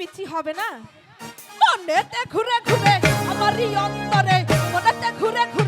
পিছি হবে না। মনেতে ঘুরে ঘুরে আমারই অন্তরে মনেতে ঘুরে ঘুরে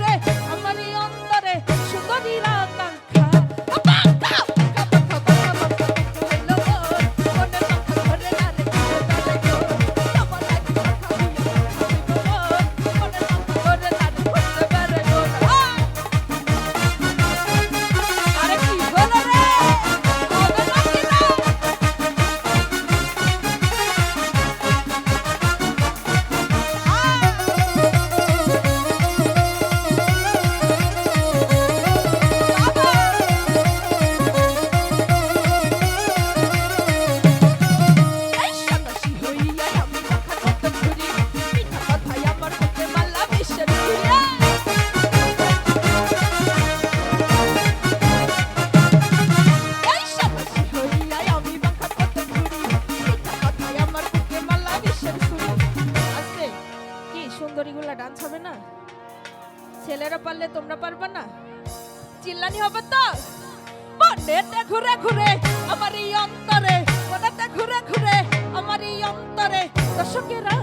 সুন্দরীগুলা ডান্স হবে না? ছেলেরা পারলে তোমরা পারবে না? চিল্লানি হবে তো? মনেতে ঘুরে ঘুরে আমার এই অন্তরে মনেতে ঘুরে ঘুরে আমার এই অন্তরে। দর্শকেরা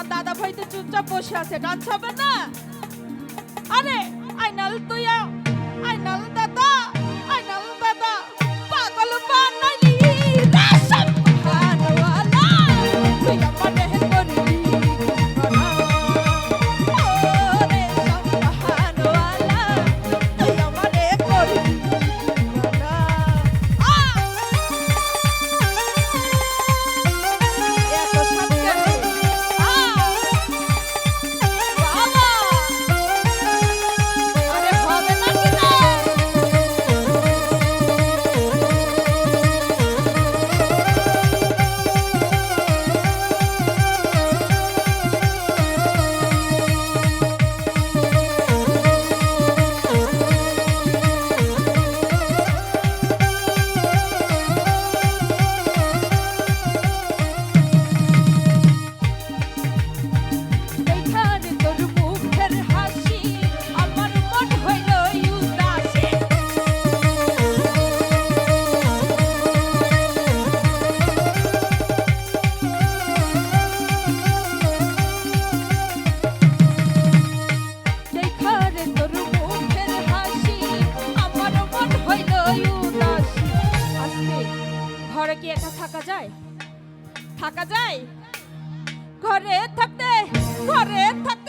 আমার দাদা ভাই তো চুপচাপ বসে আছে ডান্স হবে না। আরে আইনাল তুই আইনাল থাকা যায়? থাকা যায়? ঘরে থাকতে ঘরে থাকতে